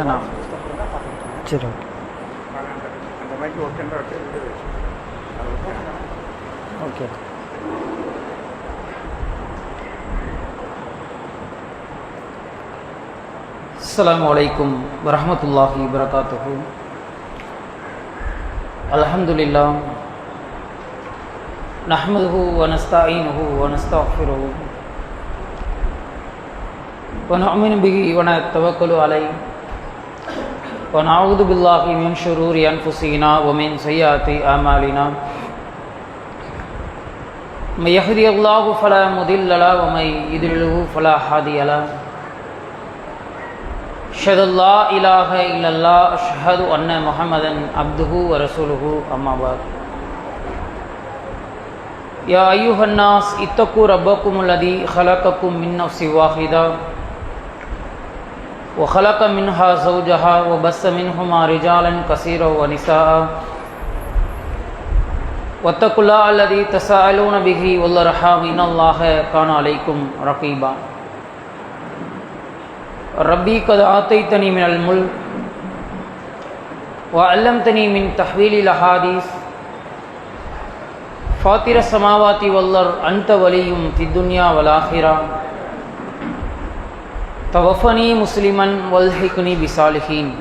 ஏண்ணா சரி ஓகே அந்த மைக்கு ஓகேன்ற ஓகே السلام عليكم ورحمة الله وبركاته الحمد لله نحمده ونستعينه ونستغفره ونؤمن به ونتوكل عليه ونعوذ بالله من شرور أنفسنا ومن سيئات أعمالنا. من يهدي الله فلا مضل له ومن يضلله فلا هادي له. أشهد أن لا إله إلا الله أشهد أن محمدا عبده ورسوله أما بعد. يا أيها الناس اتقوا ربكم الذي خلقكم من نفس واحدة. وخلق منها زوجها وبث منهما رجالا كثيرا ونساء. واتقوا الله الذي تساءلون به والأرحام. إن الله كان عليكم رقيبا. ربي قد آتيتني من الملك وعلمتني من تحويل الأحاديث. فاطر السماوات والأرض أنت ولي في الدنيا والآخرة. தவஃபனி முஸ்லிமன் வல்ஹிகுனி விசாலிஹீன்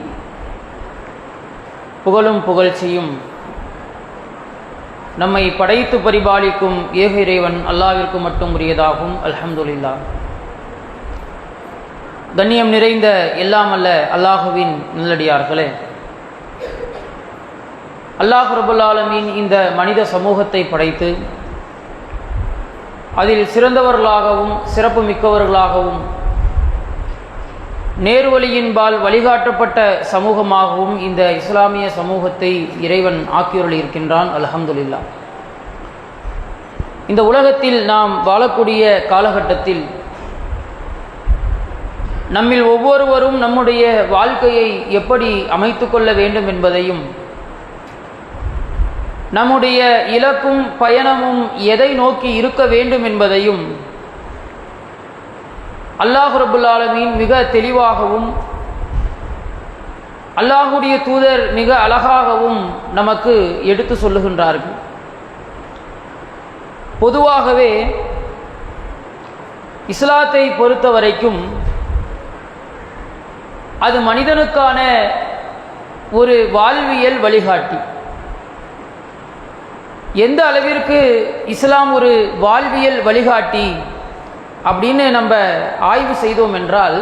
புகழும் புகழ்ச்சியும் நம்மை படைத்து பரிபாலிக்கும் ஏக இறைவன் அல்லாவிற்கு மட்டும் உரியதாகும் அல்ஹம்துலில்லா கண்ணியம் நிறைந்த எல்லாம் அல்ல அல்லாஹுவின் நல்லடியார்களே அல்லாஹ் ரபுல்லாலமின் இந்த மனித சமூகத்தை படைத்து அதில் சிறந்தவர்களாகவும் சிறப்பு மிக்கவர்களாகவும் நேர்வழியின்பால் வழிகாட்டப்பட்ட சமூகமாகவும் இந்த இஸ்லாமிய சமூகத்தை இறைவன் ஆக்கியுருள் இருக்கின்றான் அலஹம்துல்லா இந்த உலகத்தில் நாம் வாழக்கூடிய காலகட்டத்தில் நம்மில் ஒவ்வொருவரும் நம்முடைய வாழ்க்கையை எப்படி அமைத்து கொள்ள வேண்டும் என்பதையும் நம்முடைய இலக்கும் பயணமும் எதை நோக்கி இருக்க வேண்டும் என்பதையும் அல்லாஹ் ரபுல்லாலமீன் மிக தெளிவாகவும் அல்லாஹுடைய தூதர் மிக அழகாகவும் நமக்கு எடுத்து சொல்லுகின்றார்கள். பொதுவாகவே இஸ்லாத்தை பொறுத்த வரைக்கும் அது மனிதனுக்கான ஒரு வாழ்வியல் வழிகாட்டி. எந்த அளவிற்கு இஸ்லாம் ஒரு வாழ்வியல் வழிகாட்டி அப்படின்னு நம்ம ஆய்வு செய்தோம் என்றால்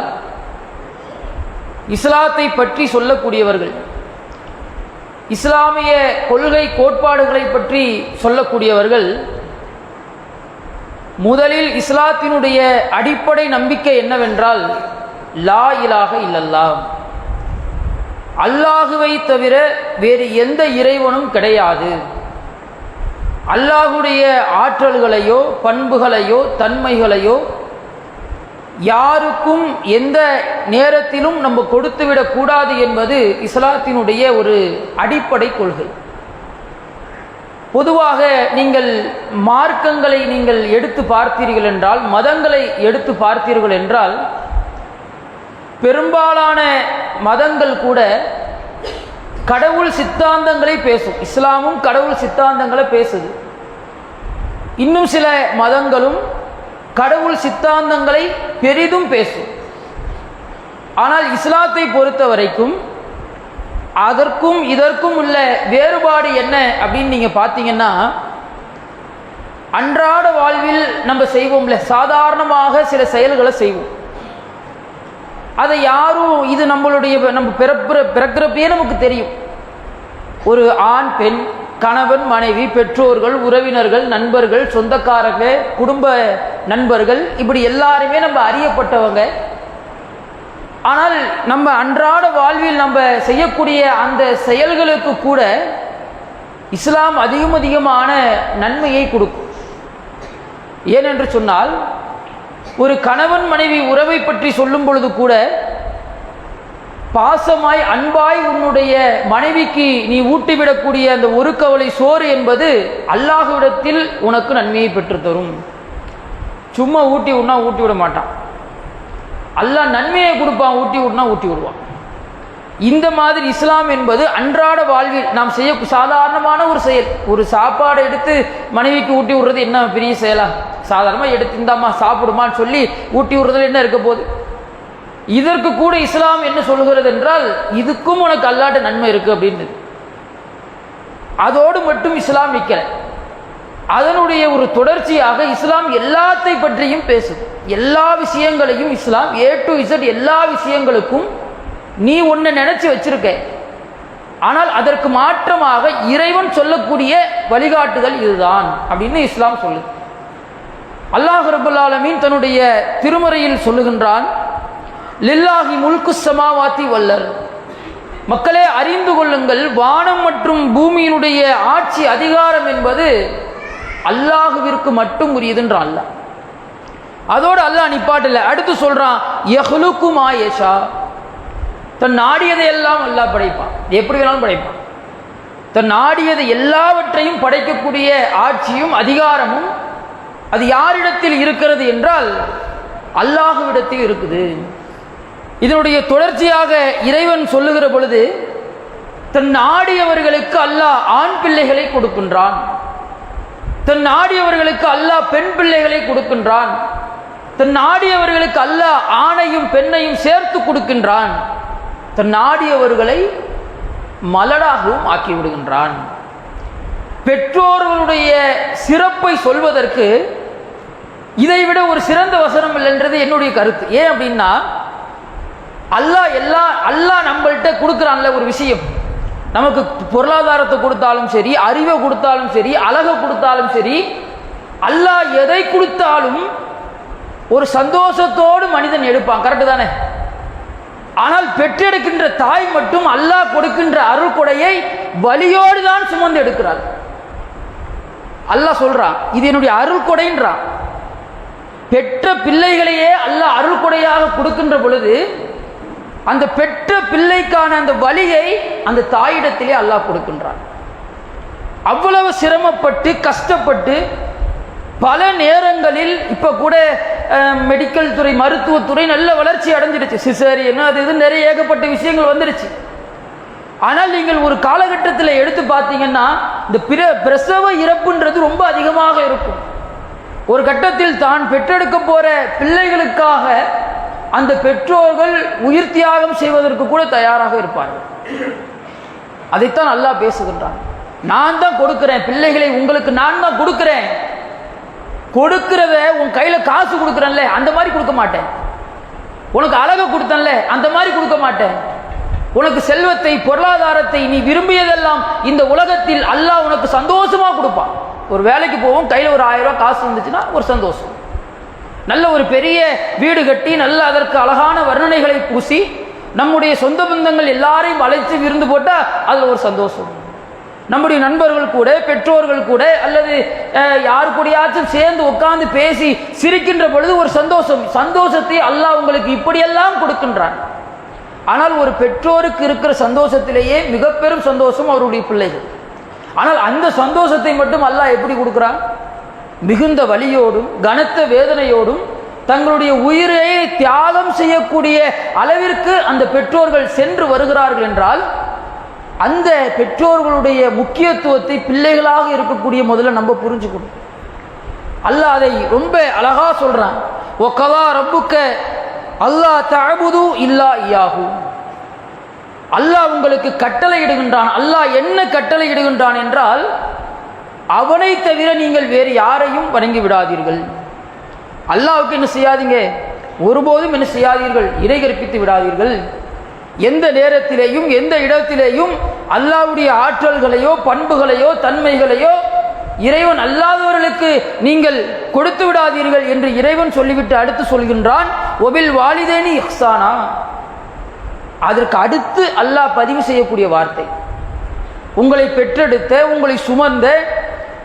இஸ்லாத்தை பற்றி சொல்லக்கூடியவர்கள் இஸ்லாமிய கொள்கை கோட்பாடுகளை பற்றி சொல்லக்கூடியவர்கள் முதலில் இஸ்லாத்தினுடைய அடிப்படை நம்பிக்கை என்னவென்றால் லா இலாக இல்லல்லா அல்லாஹுவை தவிர வேறு எந்த இறைவனும் கிடையாது. அல்லாஹுடைய ஆற்றல்களையோ பண்புகளையோ தன்மைகளையோ யாருக்கும் எந்த நேரத்திலும் நம்ம கொடுத்துவிடக் கூடாது என்பது இஸ்லாத்தினுடைய ஒரு அடிப்படை கொள்கை. பொதுவாக நீங்கள் மார்க்கங்களை நீங்கள் எடுத்து பார்த்தீர்கள் என்றால் மதங்களை எடுத்து பார்த்தீர்கள் என்றால் பெரும்பாலான மதங்கள் கூட கடவுள் சித்தாந்தங்களை பேசும். இஸ்லாமும் கடவுள் சித்தாந்தங்களை பேசுது. இன்னும் சில மதங்களும் கடவுள் சித்தாந்தங்களை பெரிதும் பேசும். ஆனால் இஸ்லாத்தை பொறுத்த வரைக்கும் அதற்கும் இதற்கும் உள்ள வேறுபாடு என்ன அப்படின்னு நீங்கள் பார்த்தீங்கன்னா அன்றாட வாழ்வில் நம்ம செய்வோம்ல சாதாரணமாக சில செயல்களை செய்வோம். அதை யாரும் இது நம்மளுடைய நம்ம பிறப்புற பிறக்கிறப்பே நமக்கு தெரியும். ஒரு ஆண் பெண் கணவன் மனைவி பெற்றோர்கள் உறவினர்கள் நண்பர்கள் சொந்தக்காரங்க குடும்ப நண்பர்கள் இப்படி எல்லாருமே நம்ம அறியப்பட்டவங்க. ஆனால் நம்ம அன்றாட வாழ்வில் நம்ம செய்யக்கூடிய அந்த செயல்களுக்கு கூட இஸ்லாம் அதிகம் அதிகமான நன்மையை கொடுக்கும். ஏனென்று சொன்னால் ஒரு கணவன் மனைவி உறவை பற்றி சொல்லும் பொழுது கூட பாசமாய் அன்பாய் உன்னுடைய மனைவிக்கு நீ ஊட்டிவிடக்கூடிய அந்த ஒரு கவலை சோறு என்பது அல்லாஹுவிடத்தில் உனக்கு நன்மையை பெற்றுத்தரும். சும்மா ஊட்டி விடனா ஊட்டி விட மாட்டான். அல்லாஹ் நன்மையை கொடுப்பான் ஊட்டி விடனா ஊட்டி விடுவான். இந்த மாதிரி இஸ்லாம் என்பது அன்றாட வாழ்வில் நாம் செய்ய சாதாரணமான ஒரு செயல். ஒரு சாப்பாடை எடுத்து மனைவிக்கு ஊட்டி விடுறது என்ன பெரிய செயலா? சாதாரணமாக எடுத்து இந்தாம்மா சாப்பிடுமான்னு சொல்லி ஊட்டி விடுறதுல என்ன இருக்க போகுது? இதற்கு கூட இஸ்லாம் என்ன சொல்கிறது என்றால் இதுக்கும் உனக்கு அல்லாட்ட நன்மை இருக்கு அப்படின்னு. அதோடு மட்டும் இஸ்லாம் நிற்கிற அதனுடைய ஒரு தொடர்ச்சியாக இஸ்லாம் எல்லாத்தை பற்றியும் பேசும் எல்லா விஷயங்களையும் இஸ்லாம் ஏ டு இசட் எல்லா விஷயங்களுக்கும் நீ ஒன்று நினைச்சு வச்சிருக்க ஆனால் அதற்கு மாற்றமாக இறைவன் சொல்லக்கூடிய வழிகாட்டுதல் இதுதான் அப்படின்னு இஸ்லாம் சொல்லு அல்லாஹ் ரபுல்லாலமீன் தன்னுடைய திருமறையில் சொல்லுகின்றான் லில்லாஹி முல்கு சமாவாத்தி வல்லர் மக்களே அறிந்து கொள்ளுங்கள் வானம் மற்றும் பூமியினுடைய ஆட்சி அதிகாரம் என்பது அல்லாஹுவிற்கு மட்டும் உரியதுன்றான் அல்ல அதோடு அல்லாஹ் நிப்பாட்டில் அடுத்து சொல்றான் யஹ்லுக்கு மாயேஷா தன் நாடியதை எல்லாம் அல்லாஹ் படைப்பான். எப்படி வேணாலும் படைப்பான். தன் நாடியது எல்லாவற்றையும் படைக்கக்கூடிய ஆட்சியும் அதிகாரமும் அது யாரிடத்தில் இருக்கிறது என்றால் அல்லாஹுவிடத்தில் இருக்குது. இதனுடைய தொடர்ச்சியாக இறைவன் சொல்லுகிற பொழுது தன் நாடியவர்களுக்கு அல்லாஹ் ஆண் பிள்ளைகளை கொடுக்கின்றான். தன் நாடியவர்களுக்கு அல்லாஹ் பெண் பிள்ளைகளை கொடுக்கின்றான். தன் நாடியவர்களுக்கு அல்லாஹ் ஆணையும் பெண்ணையும் சேர்த்து கொடுக்கின்றான். நாடியவர்களை மலடாகவும் ஆக்கி விடுகின்றான் பெற்றோர்களுடைய சிறப்பை சொல்வதற்கு இதைவிட ஒரு சிறந்த வசனம் இல்லைன்றது என்னுடைய கருத்து. ஏன் அப்படின்னா அல்லாஹ் எல்லா அல்லாஹ் நம்மள்கிட்ட கொடுக்குறான்ல ஒரு விஷயம். நமக்கு பொருளாதாரத்தை கொடுத்தாலும் சரி அறிவை கொடுத்தாலும் சரி அழகை கொடுத்தாலும் சரி அல்லாஹ் எதை கொடுத்தாலும் ஒரு சந்தோஷத்தோடு மனிதன் எடுப்பான். கரெக்டு தானே? ஆனால் பெற்றெடுக்கின்ற தாய் மட்டும் அல்லாஹ் கொடுக்கின்ற அருள் கொடையை வலியோடு தான் சுமந்து எடுக்கிறார் அல்லாஹ் சொல்றான் இது என்னுடைய அருள் கொடைன்றான். பெற்ற பிள்ளைகளையே அல்லாஹ் அருள் கொடையாக கொடுக்கின்ற பொழுது அந்த பெற்ற பிள்ளைக்கான அந்த வலியை அந்த தாயிடத்திலே அல்லாஹ் கொடுக்கின்றான். அவ்வளவு சிரமப்பட்டு கஷ்டப்பட்டு பல நேரங்களில் இப்போ கூட மெடிக்கல் துறை மருத்துவத்துறை நல்ல வளர்ச்சி அடைஞ்சிடுச்சு. சிசேரியன் அது இது நிறைய ஏகப்பட்ட விஷயங்கள் வந்துடுச்சு. ஆனால் நீங்கள் ஒரு காலகட்டத்தில் எடுத்து பார்த்தீங்கன்னா இந்த பிற பிரசவ இறப்புன்றது ரொம்ப அதிகமாக இருக்கும். ஒரு கட்டத்தில் தான் பெற்றெடுக்க போகிற பிள்ளைகளுக்காக அந்த பெற்றோர்கள் உயிர் தியாகம் செய்வதற்கு கூட தயாராக இருப்பார்கள். அதைத்தான் நல்லா பேசுகின்றான். நான் தான் கொடுக்கிறேன். பிள்ளைகளை உங்களுக்கு நான் தான் கொடுக்கிறேன். கொடுக்கிறத உன் கையில் காசு கொடுக்குறேன்ல அந்த மாதிரி கொடுக்க மாட்டேன். உனக்கு அழகை கொடுத்தேன்ல அந்த மாதிரி கொடுக்க மாட்டேன். உனக்கு செல்வத்தை பொருளாதாரத்தை நீ விரும்பியதெல்லாம் இந்த உலகத்தில் அல்லாஹ் உனக்கு சந்தோஷமாக கொடுப்பான். ஒரு வேலைக்கு போவோம் கையில் ஒரு ஆயிரம் ரூபா காசு இருந்துச்சுன்னா ஒரு சந்தோஷம். நல்ல ஒரு பெரிய வீடு கட்டி நல்ல அதற்கு அழகான வர்ணனைகளை பூசி நம்முடைய சொந்த பந்தங்கள் எல்லாரையும் அழைத்து விருந்து போட்டால் அதில் ஒரு சந்தோஷம். நம்முடைய நண்பர்கள் கூட பெற்றோர்கள் கூட அல்லது யார் கூடயாச்சும் சேர்ந்து உட்கார்ந்து பேசி சிரிக்கின்ற பொழுது ஒரு சந்தோஷம். சந்தோஷத்தை அல்லாஹ் உங்களுக்கு இப்படியெல்லாம் கொடுக்கின்றான். ஆனால் ஒரு பெற்றோருக்கு இருக்கிற சந்தோஷத்திலேயே மிக பெரும் சந்தோஷம் அவருடைய பிள்ளைகள். ஆனால் அந்த சந்தோஷத்தை மட்டும் அல்லாஹ் எப்படி கொடுக்குறான்? மிகுந்த வலியோடும் கனத்த வேதனையோடும் தங்களுடைய உயிரை தியாகம் செய்யக்கூடிய அளவிற்கு அந்த பெற்றோர்கள் சென்று வருகிறார்கள் என்றால் அந்த பெற்றோர்களுடைய முக்கியத்துவத்தை பிள்ளைகளாக இருக்கக்கூடிய முதல்ல நம்ம புரிஞ்சுக்கணும். அல்லாஹ் அதை ரொம்ப அழகாக சொல்கிறான் ஓ கதா ரப்புக்க அல்லாஹ் தஅபுது இல்லா இயாஹு அல்லாஹ் உங்களுக்கு கட்டளை இடுகின்றான். அல்லாஹ் என்ன கட்டளை இடுகின்றான் என்றால் அவனை தவிர நீங்கள் வேறு யாரையும் வணங்கி விடாதீர்கள். அல்லாவுக்கு என்ன செய்யாதீங்க? ஒருபோதும் என்ன செய்யாதீர்கள்? இறை கற்பித்து விடாதீர்கள். எந்த நேரத்திலேயும் எந்த இடத்திலேயும் அல்லாவுடைய ஆற்றல்களையோ பண்புகளையோ தன்மைகளையோ இறைவன் அல்லாதவர்களுக்கு நீங்கள் கொடுத்து விடாதீர்கள் என்று இறைவன் சொல்லிவிட்டு அடுத்து சொல்கின்றான் ஒபில் வாலிதேனி இஹ்சானா. அதற்கு அடுத்து அல்லாஹ் பதிவு செய்யக்கூடிய வார்த்தை. உங்களை பெற்றெடுத்த உங்களை சுமந்த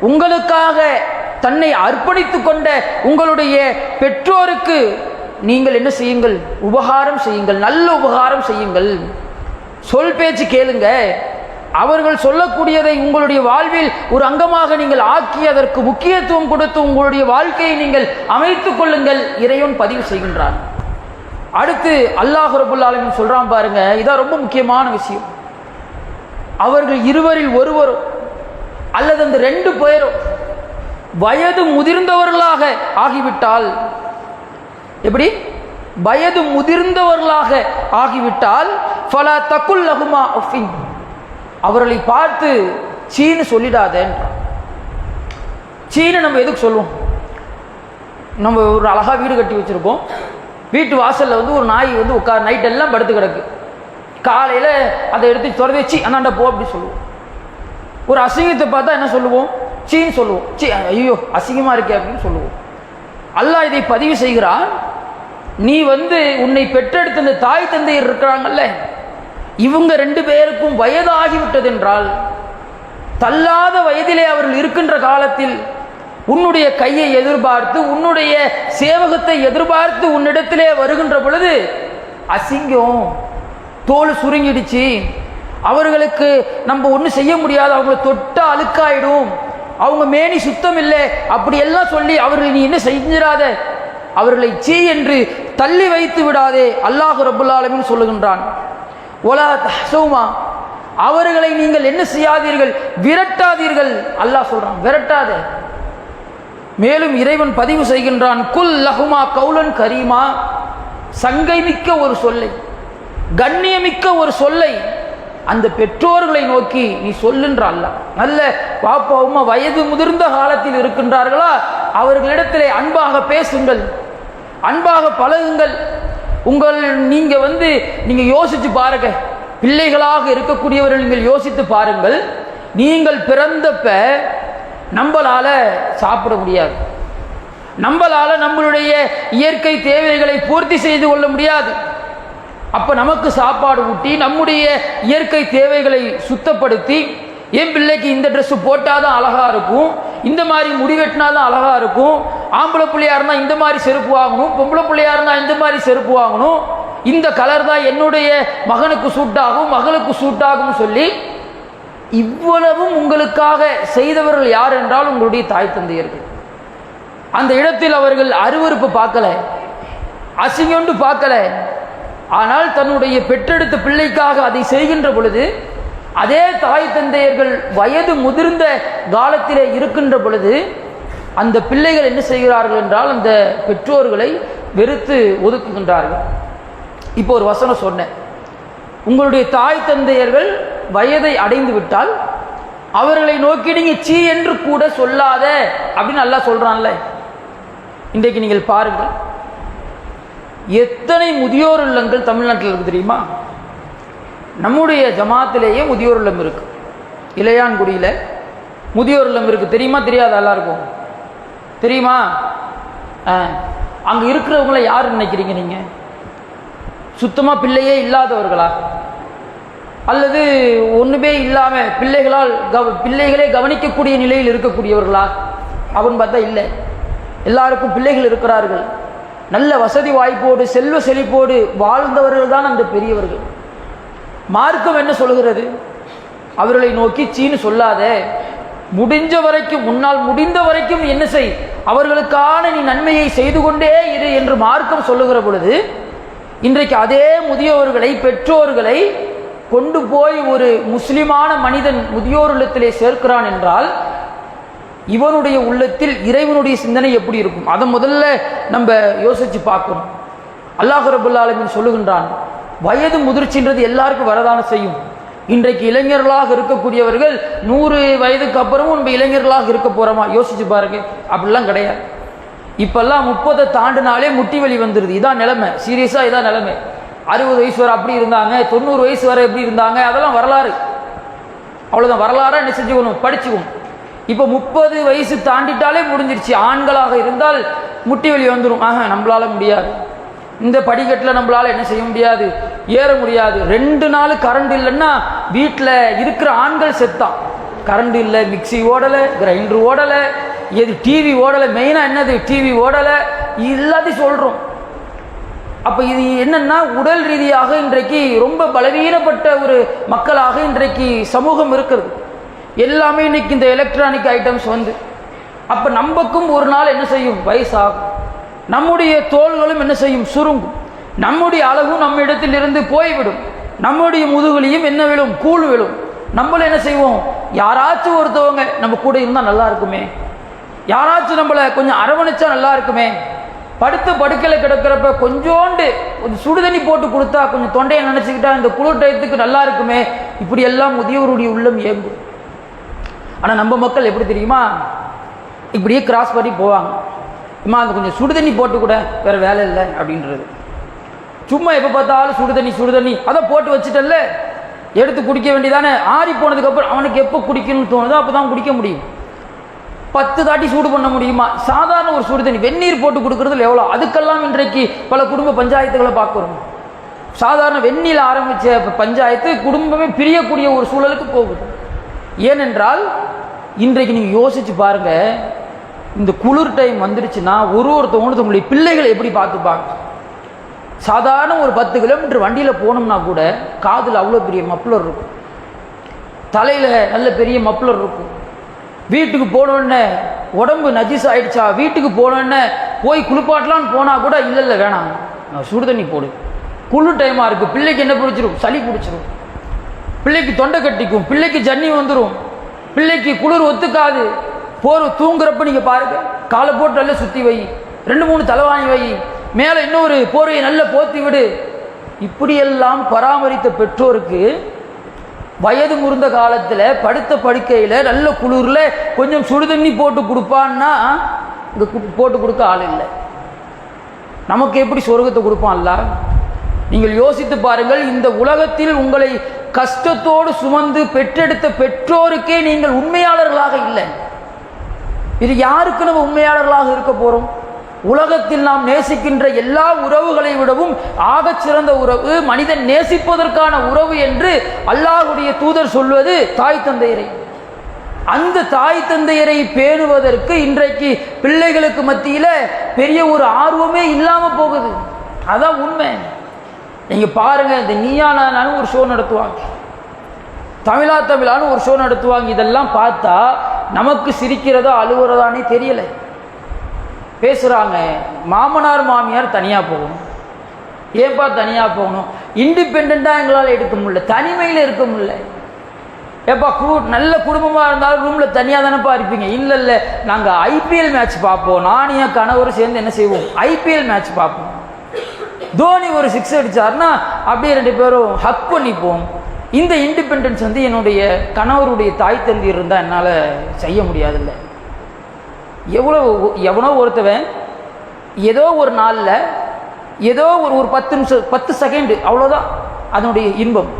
உங்களுக்காக தன்னை அர்ப்பணித்து கொண்ட உங்களுடைய பெற்றோருக்கு நீங்கள் என்ன செய்யுங்கள்? உபகாரம் செய்யுங்கள். நல்ல உபகாரம் செய்யுங்கள். சொல் பேச்சு கேளுங்க. அவர்கள் சொல்லக்கூடியதை உங்களுடைய வாழ்வில் ஒரு அங்கமாக நீங்கள் ஆக்கி அதற்கு முக்கியத்துவம் கொடுத்து உங்களுடைய வாழ்க்கையை நீங்கள் அமைத்துக் கொள்ளுங்கள். இறைவன் பதிவு செய்கின்றான். அடுத்து அல்லாஹ் ரபுல்லாலும் சொல்றான் பாருங்க. இதான் ரொம்ப முக்கியமான விஷயம். அவர்கள் இருவரில் ஒருவரும் அல்லது அந்த ரெண்டு பேரும் வயது முதிர்ந்தவர்களாக ஆகிவிட்டால் எப்படி? வயது முதிர்ந்தவர்களாக ஆகிவிட்டால் பல தக்குல் லகுமா உஃபின். அவர்களை பார்த்து சீனு சொல்லிடாதேன்றான். சீனு நம்ம எதுக்கு சொல்லுவோம்? நம்ம ஒரு அழகா வீடு கட்டி வச்சிருக்கோம் வீட்டு வாசல்ல வந்து ஒரு நாய் வந்து உட்கார் நைட் எல்லாம் படுத்து கிடக்கு. காலையில் அதை எடுத்து துறந்து வச்சு அந்தாண்ட போ அப்படி சொல்லுவோம். ஒரு அசிங்கத்தை பார்த்தா என்ன சொல்லுவோம்? சீன்னு சொல்லுவோம். சீ ஐயோ அசிங்கமாக இருக்கே அப்படின்னு சொல்லுவோம். அல்லாஹ் இதை பதிவு செய்கிறான். நீ வந்து உன்னை பெற்றெடுத்த இந்த தாய் தந்தையர் இருக்கிறாங்கல்ல? இவங்க ரெண்டு பேருக்கும் வயதாகிவிட்டது என்றால் தள்ளாத வயதிலே அவர்கள் இருக்கின்ற காலத்தில் உன்னுடைய கையை எதிர்பார்த்து உன்னுடைய சேவகத்தை எதிர்பார்த்து உன்னிடத்திலே வருகின்ற பொழுது அசிங்கம் தோல் சுருங்கிடுச்சு. அவர்களுக்கு நம்ம ஒன்றும் செய்ய முடியாது. அவங்கள தொட்டா அழுக்காயிடும். அவங்க மேனி சுத்தம் இல்லை. அப்படியெல்லாம் சொல்லி அவர்கள் நீ என்ன செஞ்சிடாத அவர்களை சீ என்று தள்ளி வைத்து விடாதே அல்லாஹ் ரபுல்லாலமின் சொல்லுகின்றான். ஒலா தஹ்சூமா அவர்களை நீங்கள் என்ன செய்யாதீர்கள்? விரட்டாதீர்கள் அல்லாஹ் சொல்றான். விரட்டாத. மேலும் இறைவன் பதிவு செய்கின்றான் குல் லஹுமா கௌலன் கரீமா. சங்கை மிக்க ஒரு சொல்லை கண்ணியமிக்க ஒரு சொல்லை அந்த பெற்றோர்களை நோக்கி நீ சொல்லுன்ற அல்ல நல்ல பாப்பா வயது முதிர்ந்த காலத்தில் இருக்கின்றார்களா? அவர்களிடத்திலே அன்பாக பேசுங்கள். அன்பாக பழகுங்கள். உங்கள் நீங்கள் வந்து நீங்கள் யோசித்து பாருங்க. பிள்ளைகளாக இருக்கக்கூடியவர்கள் நீங்கள் யோசித்து பாருங்கள். நீங்கள் பிறந்தப்ப நம்மளால் சாப்பிட முடியாது. நம்மளால் நம்மளுடைய இயற்கை தேவைகளை பூர்த்தி செய்து கொள்ள முடியாது. அப்போ நமக்கு சாப்பாடு ஊட்டி நம்முடைய இயற்கை தேவைகளை சுத்தப்படுத்தி என் பிள்ளைக்கு இந்த ட்ரெஸ்ஸு போட்டால் தான் அழகாக இருக்கும் இந்த மாதிரி முடி வெட்டினாதான் அழகாக இருக்கும் ஆம்பளை பிள்ளையா இருந்தால் இந்த மாதிரி செருப்பு வாங்கணும் பொம்பளை பிள்ளையா இருந்தால் இந்த மாதிரி செருப்பு வாங்கணும். இந்த கலர் தான் என்னுடைய மகனுக்கு சூட்டாகும் மகளுக்கு சூட்டாகும் சொல்லி இவ்வளவும் உங்களுக்காக செய்தவர்கள் யார் என்றால் உங்களுடைய தாய் தந்தையர்கள். அந்த இடத்தில் அவர்கள் அருவருப்பு பார்க்கல அசிங்கொண்டு பார்க்கல. ஆனால் தன்னுடைய பெற்றெடுத்த பிள்ளைக்காக அதை செய்கின்ற பொழுது அதே தாய் தந்தையர்கள் வயது முதிர்ந்த காலத்திலே இருக்கின்ற பொழுது அந்த பிள்ளைகள் என்ன செய்கிறார்கள் என்றால் அந்த பெற்றோர்களை வெறுத்து ஒதுக்குகின்றார்கள். இப்போ ஒரு வசனம் சொன்னேன். உங்களுடைய தாய் தந்தையர்கள் வயதை அடைந்து விட்டால் அவர்களை நோக்கி நீங்கள் சீ என்று கூட சொல்லாத அப்படின்னு நல்லா சொல்கிறான்ல இன்றைக்கு நீங்கள் பாருங்கள். எத்தனை முதியோர் இல்லங்கள் தமிழ்நாட்டில் இருக்கு தெரியுமா? நம்முடைய ஜமாத்திலேயே முதியோர் இல்லம் இருக்கு. இளையான்குடியில் முதியோர் இல்லம் இருக்கு. தெரியுமா? தெரியாத எல்லாருக்கும் தெரியுமா? அங்கே இருக்கிறவங்கள யார் நினைக்கிறீங்க நீங்கள் சுத்தமாக பிள்ளையே இல்லாதவர்களா? அல்லது ஒன்றுமே இல்லாமல் பிள்ளைகளால் கவ பிள்ளைகளே கவனிக்கக்கூடிய நிலையில் இருக்கக்கூடியவர்களா? அப்படின்னு பார்த்தா இல்லை. எல்லாருக்கும் பிள்ளைகள் இருக்கிறார்கள். நல்ல வசதி வாய்ப்போடு செல்வ செழிப்போடு வாழ்ந்தவர்கள் தான் அந்த பெரியவர்கள். மார்க்கம் என்ன சொல்கிறது அவர்களை நோக்கி சீனு சொல்லாத. முடிஞ்ச வரைக்கும் உன்னால் முடிந்த வரைக்கும் என்ன செய்? அவர்களுக்கான நீ நன்மையை செய்து கொண்டே இரு என்று மார்க்கம் சொல்லுகிற பொழுது இன்றைக்கு அதே முதியோர்களை பெற்றோர்களை கொண்டு போய் ஒரு முஸ்லிமான மனிதன் முதியோர் உள்ளத்திலே சேர்க்கிறான் என்றால் இவனுடைய உள்ளத்தில் இறைவனுடைய சிந்தனை எப்படி இருக்கும்? அதை முதல்ல நம்ம யோசிச்சு பார்க்கணும். அல்லாஹு ரபுல்லா சொல்லுகின்றான் வயது முதிர்ச்சின்றது எல்லாருக்கும் வரதான செய்யும். இன்றைக்கு இளைஞர்களாக இருக்கக்கூடியவர்கள் நூறு வயதுக்கு அப்புறமும் நம்ம இளைஞர்களாக இருக்க போகிறோமா யோசிச்சு பாருங்க. அப்படிலாம் கிடையாது. இப்போல்லாம் முப்பதை தாண்டினாலே முட்டி வலி வந்துடுது இதான் நிலைமை. சீரியஸாக இதான் நிலைமை. அறுபது வயசு வரை அப்படி இருந்தாங்க. தொண்ணூறு வயசு வரை எப்படி இருந்தாங்க? அதெல்லாம் வரலாறு. அவ்வளோதான் வரலாறாக என்ன செஞ்சுக்கணும்? படிச்சுக்கணும். இப்போ முப்பது வயசு தாண்டிட்டாலே முடிஞ்சிருச்சு. ஆண்களாக இருந்தால் முட்டி வலி வந்துடும் ஆக நம்மளால முடியாது. இந்த படிக்கட்டில் நம்மளால் என்ன செய்ய முடியாது? ஏற முடியாது. ரெண்டு நாள் கரண்ட் இல்லைன்னா வீட்டில் இருக்கிற ஆண்கள் செத்தான் கரண்ட் இல்லை மிக்சி ஓடலை கிரைண்டர் ஓடலை எது டிவி ஓடலை மெயினாக என்னது? டிவி ஓடலை எல்லாத்தையும் சொல்கிறோம் அப்போ இது என்னென்னா உடல் ரீதியாக இன்றைக்கு ரொம்ப பலவீனப்பட்ட ஒரு மக்களாக இன்றைக்கு சமூகம் இருக்கிறது எல்லாமே இன்னைக்கு இந்த எலக்ட்ரானிக் ஐட்டம்ஸ் வந்து. அப்போ நமக்கும் ஒரு நாள் என்ன செய்யும்? வயசாகும். நம்முடைய தோள்களும் என்ன செய்யும்? சுருங்கும். நம்முடைய அழகும் நம்ம இடத்திலிருந்து போய்விடும். நம்முடைய முதுகலியும் என்ன விழும்? கூழ் விழும். நம்மள என்ன செய்வோம்? யாராச்சும் ஒருத்தவங்க நம்ம கூட இருந்தால் நல்லா இருக்குமே. யாராச்சும் நம்மளை கொஞ்சம் அரவணைச்சா நல்லா இருக்குமே. படுத்த படுக்கையில் கிடக்கிறப்ப கொஞ்சோண்டு ஒரு சுடுதண்ணி போட்டு கொடுத்தா கொஞ்சம் தொண்டையை நினச்சிக்கிட்டா இந்த குளிர் டயத்துக்கு நல்லா இருக்குமே. இப்படி எல்லாம் முதியோருடைய உள்ளம் இயங்கும். ஆனால் நம்ம மக்கள் எப்படி தெரியுமா? இப்படியே கிராஸ் பண்ணி போவாங்க. அம்மா அந்த கொஞ்சம் சுடுதண்ணி போட்டு கூட வேறு வேலை இல்லை அப்படின்றது. சும்மா எப்போ பார்த்தாலும் சுடுதண்ணி சுடுதண்ணி. அதை போட்டு வச்சுட்டல்ல எடுத்து குடிக்க வேண்டியதானே. ஆறி போனதுக்கப்புறம் அவனுக்கு எப்போ குடிக்கணும்னு தோணுதோ அப்போ தான் குடிக்க முடியும். பத்து தாட்டி சூடு பண்ண முடியுமா? சாதாரண ஒரு சுடு தண்ணி வெந்நீர் போட்டு கொடுக்கறதுல எவ்வளோ? அதுக்கெல்லாம் இன்றைக்கு பல குடும்ப பஞ்சாயத்துகளை பார்க்குறோம் சாதாரண வெந்நீர் ஆரம்பித்த பஞ்சாயத்து குடும்பமே பிரியக்கூடிய ஒரு சூழலுக்கு போகுது. ஏனென்றால் இன்றைக்கு நீங்கள் யோசிச்சு பாருங்க இந்த குளிர் டைம் வந்துடுச்சுன்னா ஒரு ஒருத்தவங்களும் தங்களுடைய பிள்ளைகளை எப்படி பார்த்துப்பாங்க? சாதாரண ஒரு பத்து கிலோமீட்டர் வண்டியில் போனோம்னா கூட காதில் அவ்வளோ பெரிய மப்ளர் இருக்கும். தலையில் நல்ல பெரிய மப்ளர் இருக்கும். வீட்டுக்கு போனோடனே உடம்பு நஜிஸ் ஆயிடுச்சா? வீட்டுக்கு போனோடனே போய் குளிப்பாட்டலான்னு போனால் கூட இல்லை இல்லை வேணாம். நான் சுடு தண்ணி போடு. குளிர் டைமாக இருக்குது பிள்ளைக்கு என்ன பிடிச்சிரும்? சளி பிடிச்சிரும். பிள்ளைக்கு தொண்டை கட்டிக்கும். பிள்ளைக்கு ஜன்னி வந்துடும் பிள்ளைக்கு குளிர் ஒத்துக்காது. போர் தூங்குறப்ப நீங்கள் பாருங்க. காலை போட்டு நல்லா சுற்றி வை. ரெண்டு மூணு தலைவாணி வை. மேலே இன்னொரு போர்வையை நல்லா போத்தி விடு. இப்படியெல்லாம் பராமரித்த பெற்றோருக்கு வயது முறிந்த காலத்தில் படுத்த படுக்கையில் நல்ல குளிரில் கொஞ்சம் சுடுதண்ணி போட்டு கொடுப்பான்னா இங்கே போட்டு கொடுக்க ஆள் இல்லை. நமக்கு எப்படி சொர்க்கத்தை கொடுப்பான்ல? நீங்கள் யோசித்து பாருங்கள் இந்த உலகத்தில் உங்களை கஷ்டத்தோடு சுமந்து பெற்றெடுத்த பெற்றோருக்கே நீங்கள் உண்மையாளர்களாக இல்லை. இது யாருக்கு நம்ம உண்மையாளர்களாக இருக்க போகிறோம் உலகத்தில் நாம் நேசிக்கின்ற எல்லா உறவுகளை விடவும் ஆகச் சிறந்த உறவு மனிதன் நேசிப்பதற்கான உறவு என்று அல்லாஹுடைய தூதர் சொல்வது தாய் தந்தையரை. அந்த தாய் தந்தையரை பேணுவதற்கு இன்றைக்கு பிள்ளைகளுக்கு மத்தியில் பெரிய ஒரு ஆர்வமே இல்லாமல் போகுது. அதான் உண்மை. நீங்கள் பாருங்கள் இந்த நீயா நானான்னு ஒரு ஷோ நடத்துவாங்க. தமிழா தமிழான்னு ஒரு ஷோ நடத்துவாங்க. இதெல்லாம் பார்த்தா நமக்கு சிரிக்கிறதோ அழுகுறதானே தெரியலை. பேசுகிறாங்க மாமனார் மாமியார் தனியாக போகணும். ஏன்பா தனியாக போகணும்? இண்டிபெண்ட்டாக எங்களால் எடுக்க முடியல. தனிமையில் இருக்க முடியல. ஏப்பா கு நல்ல குடும்பமாக இருந்தாலும் ரூமில் தனியாக தானேப்பா இருப்பீங்க? இல்லை இல்லை. நாங்கள் ஐபிஎல் மேட்ச் பார்ப்போம். நானும் என் கணவரும் சேர்ந்து என்ன செய்வோம்? ஐபிஎல் மேட்ச் பார்ப்போம். தோனி ஒரு சிக்ஸ் அடிச்சாருன்னா அப்படியே ரெண்டு பேரும் ஹக் பண்ணிப்போம். இந்த இண்டிபெண்டன்ஸ் வந்து என்னுடைய கணவருடைய தாய் தந்தி இருந்தால் என்னால் செய்ய முடியாதுல்ல. எவ்வளோ எவனோ ஒருத்தவன் ஏதோ ஒரு நாளில் ஏதோ ஒரு ஒரு பத்து நிமிஷம் பத்து செகண்டு அவ்வளோதான் அதனுடைய இன்பம்.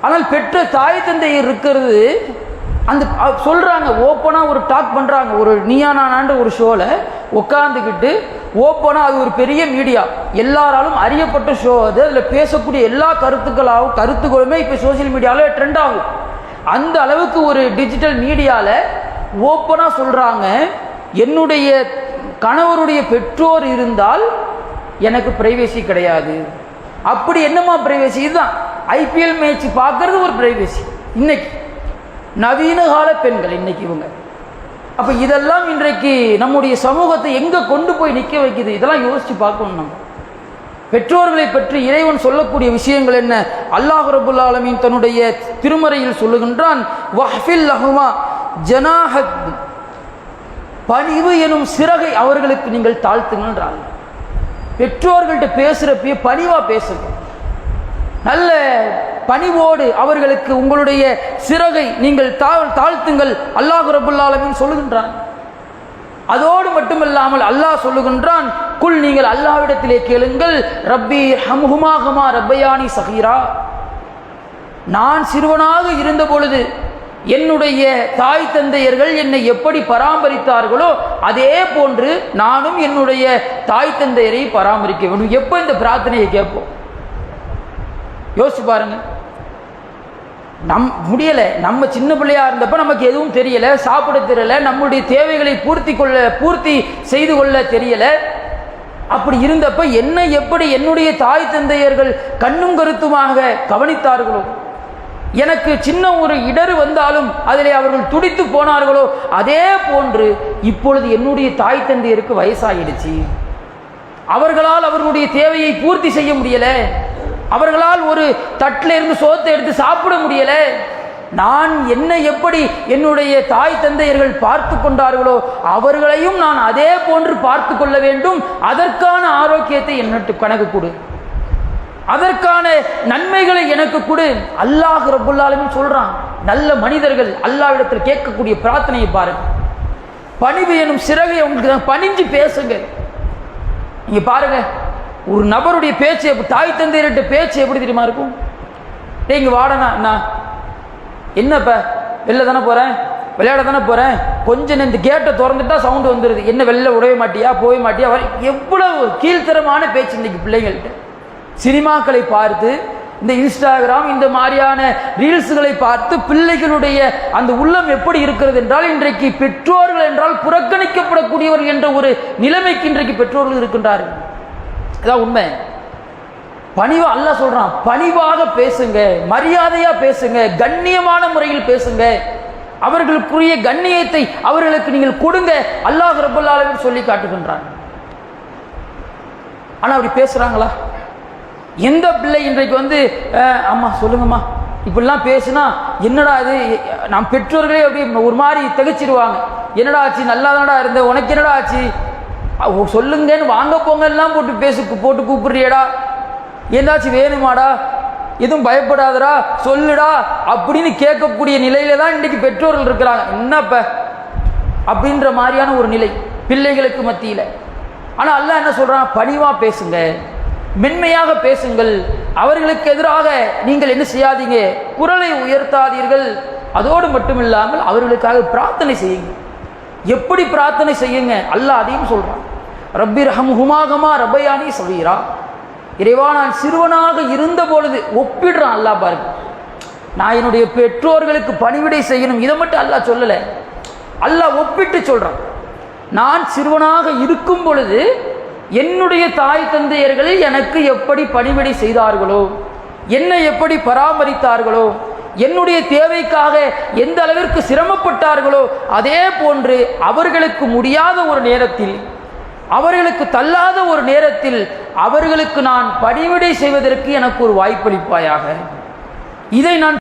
ஆனால் பெற்ற தாய் தந்தை இருக்கிறது அந்த சொல்கிறாங்க ஓப்பனாக ஒரு டாக் பண்ணுறாங்க ஒரு நீயா நானான்ற ஒரு ஷோவில் உட்காந்துக்கிட்டு ஓப்பனாக அது ஒரு பெரிய மீடியா எல்லாராலும் அறியப்பட்ட ஷோ அது. அதில் பேசக்கூடிய எல்லா கருத்துக்களாகவும் கருத்துக்களுமே இப்போ சோஷியல் மீடியாவில் ட்ரெண்ட் ஆகும். அந்த அளவுக்கு ஒரு டிஜிட்டல் மீடியாவில் ஓப்பனாக சொல்கிறாங்க என்னுடைய கணவருடைய பெற்றோர் இருந்தால் எனக்கு பிரைவேசி கிடையாது. அப்படி என்னமா பிரைவேசி இதுதான். ஐபிஎல் மேட்ச் பார்க்கறது ஒரு பிரைவேசி இன்னைக்கு நவீன கால பெண்கள் இன்னைக்கு இவங்க. அப்போ இதெல்லாம் இன்றைக்கு நம்முடைய சமூகத்தை எங்கே கொண்டு போய் நிற்க வைக்குது? இதெல்லாம் யோசித்து பார்க்கணும் நம்ம. பெற்றோர்களை பற்றி இறைவன் சொல்லக்கூடிய விஷயங்கள் என்ன? அல்லாஹ் ரபுல் ஆலமின் தன்னுடைய திருமறையில் சொல்லுகின்றான் வஹ்ஃபில் லஹுமா ஜனாஹத். பணிவு எனும் சிறகை அவர்களுக்கு நீங்கள் தாழ்த்துங்கன்றாங்க பெற்றோர்கள்ட்ட பேசுகிறப்பயே பணிவாக பேசுங்க. நல்ல பணிவோடு அவர்களுக்கு உங்களுடைய சிறகை நீங்கள் தாழ் தாழ்த்துங்கள். அல்லாஹ் ரபுல்லாலமின் சொல்லுகின்றான். அதோடு மட்டுமல்லாமல் அல்லாஹ் சொல்லுகின்றான் குல் நீங்கள் அல்லாவிடத்திலே கேளுங்கள். ரப்பி ஹம்ஹுமா ஹமா ரப்பயானி சஹீரா நான் சிறுவனாக இருந்த பொழுது என்னுடைய தாய் தந்தையர்கள் என்னை எப்படி பராமரித்தார்களோ அதே போன்று நானும் என்னுடைய தாய் தந்தையரை பராமரிக்க வேண்டும். எப்போ இந்த பிரார்த்தனையை கேட்போம்? யோசிச்சு பாருங்கள் நம் முடியலை. நம்ம சின்ன பிள்ளையா இருந்தப்போ நமக்கு எதுவும் தெரியலை. சாப்பிட தெரியலை. நம்முடைய தேவைகளை பூர்த்தி கொள்ள பூர்த்தி செய்து கொள்ள தெரியலை. அப்படி இருந்தப்ப என்ன எப்படி என்னுடைய தாய் தந்தையர்கள் கண்ணும் கருத்துமாக கவனித்தார்களோ? எனக்கு சின்ன ஒரு இடர் வந்தாலும் அதில் அவர்கள் துடித்து போனார்களோ? அதே போன்று இப்பொழுது என்னுடைய தாய் தந்தையருக்கு வயசாகிடுச்சு அவர்களால் அவர்களுடைய தேவையை பூர்த்தி செய்ய முடியலை. அவர்களால் ஒரு தட்டில் இருந்து சோத்தை எடுத்து சாப்பிட முடியல. நான் என்னை எப்படி என்னுடைய தாய் தந்தையர்கள் பார்த்து கொண்டார்களோ அவர்களையும் நான் அதே போன்று பார்த்து கொள்ள வேண்டும். அதற்கான ஆரோக்கியத்தை என்னட்டு கணக்கு கொடு. அதற்கான நன்மைகளை எனக்கு கொடு. அல்லாஹ் ரபுல்லாலுமே சொல்றான் நல்ல மனிதர்கள் அல்லாவிடத்தில் கேட்கக்கூடிய பிரார்த்தனையை பாருங்க. பணிவு எனும் சிறகை உங்களுக்கு நான் பணிஞ்சு பேசுங்க. நீங்க பாருங்க ஒரு நபருடைய பேச்சு எப்படி- தாய் தந்தையர்கிட்ட பேச்சு எப்படி தெரியுமா இருக்கும்? டே இங்கே வாடனா என்ன என்னப்ப வெளில தானே போகிறேன் விளையாட தானே போகிறேன் கொஞ்சம் இந்த கேட்டை திறந்துட்டா சவுண்டு வந்துடுது என்ன வெளில உடைய மாட்டியா போக மாட்டியா? வர எவ்வளவு கீழ்த்தரமான பேச்சு இன்றைக்கி பிள்ளைங்கள்ட்ட. சினிமாக்களை பார்த்து இந்த இன்ஸ்டாகிராம் இந்த மாதிரியான ரீல்ஸுகளை பார்த்து பிள்ளைகளுடைய அந்த உள்ளம் எப்படி இருக்கிறது என்றால் இன்றைக்கு பெற்றோர்கள் என்றால் புறக்கணிக்கப்படக்கூடியவர் என்ற ஒரு நிலைமைக்கு இன்றைக்கு பெற்றோர்கள் இருக்கின்றார்கள். இதான் உண்மை. பணிவா அல்லாஹ் சொல்றான் பணிவாக பேசுங்க மரியாதையா பேசுங்க கண்ணியமான முறையில் பேசுங்க. அவர்களுக்குரிய கண்ணியத்தை அவர்களுக்கு நீங்கள் கொடுங்க அல்லாஹ் ரபுல்லாலும் சொல்லி காட்டுகின்றான். ஆனா அப்படி பேசுறாங்களா? எந்த பிள்ளை இன்றைக்கு வந்து அஹ், அம்மா சொல்லுங்கம்மா. இப்படிலாம் பேசுனா என்னடா இது நாம் பெற்றோர்களே அப்படி ஒரு மாதிரி திகச்சிடுவாங்க என்னடா ஆச்சு நல்லா தானடா இருந்த உனக்கு என்னடா ஆச்சு? சொல்லுங்கன்னு வாங்க போங்கெல்லாம் போட்டு பேசு போட்டு கூப்பிடுறியடா. ஏதாச்சும் வேணுமாடா? எதுவும் பயப்படாதடா சொல்லுடா அப்படின்னு கேட்கக்கூடிய நிலையில தான் இன்றைக்கு பெற்றோர்கள் இருக்கிறாங்க. என்னப்ப? அப்படின்ற மாதிரியான ஒரு நிலை பிள்ளைகளுக்கு மத்தியில். ஆனால் அல்ல என்ன சொல்கிறான் பணிவாக பேசுங்க. மென்மையாக பேசுங்கள். அவர்களுக்கு எதிராக நீங்கள் என்ன செய்யாதீங்க? குரலை உயர்த்தாதீர்கள். அதோடு மட்டுமில்லாமல் அவர்களுக்காக பிரார்த்தனை செய்யுங்க எப்படி பிரார்த்தனை செய்யுங்க? அல்லாஹ் அதையும் சொல்கிறான் ரப்பி ரஹம் ஹுமாகமா ரப்பயானி சவீரா இறைவா நான் சிறுவனாக இருந்த பொழுது ஒப்பிடுறான் அல்லாஹ் பாருங்க. நான் என்னுடைய பெற்றோர்களுக்கு பணிவிடை செய்யணும் இதை மட்டும் அல்லாஹ் சொல்லலை. அல்லாஹ் ஒப்பிட்டு சொல்கிறான் நான் சிறுவனாக இருக்கும் பொழுது என்னுடைய தாய் தந்தையர்கள் எனக்கு எப்படி பணிவிடை செய்தார்களோ என்னை எப்படி பராமரித்தார்களோ என்னுடைய தேவைக்காக எந்த அளவிற்கு சிரமப்பட்டார்களோ அதே போன்று அவர்களுக்கு முடியாத ஒரு நேரத்தில் அவர்களுக்கு தள்ளாத ஒரு நேரத்தில் அவர்களுக்கு நான் பணிவிடை செய்வதற்கு எனக்கு ஒரு வாய்ப்பளிப்பாயாக. இதை நான்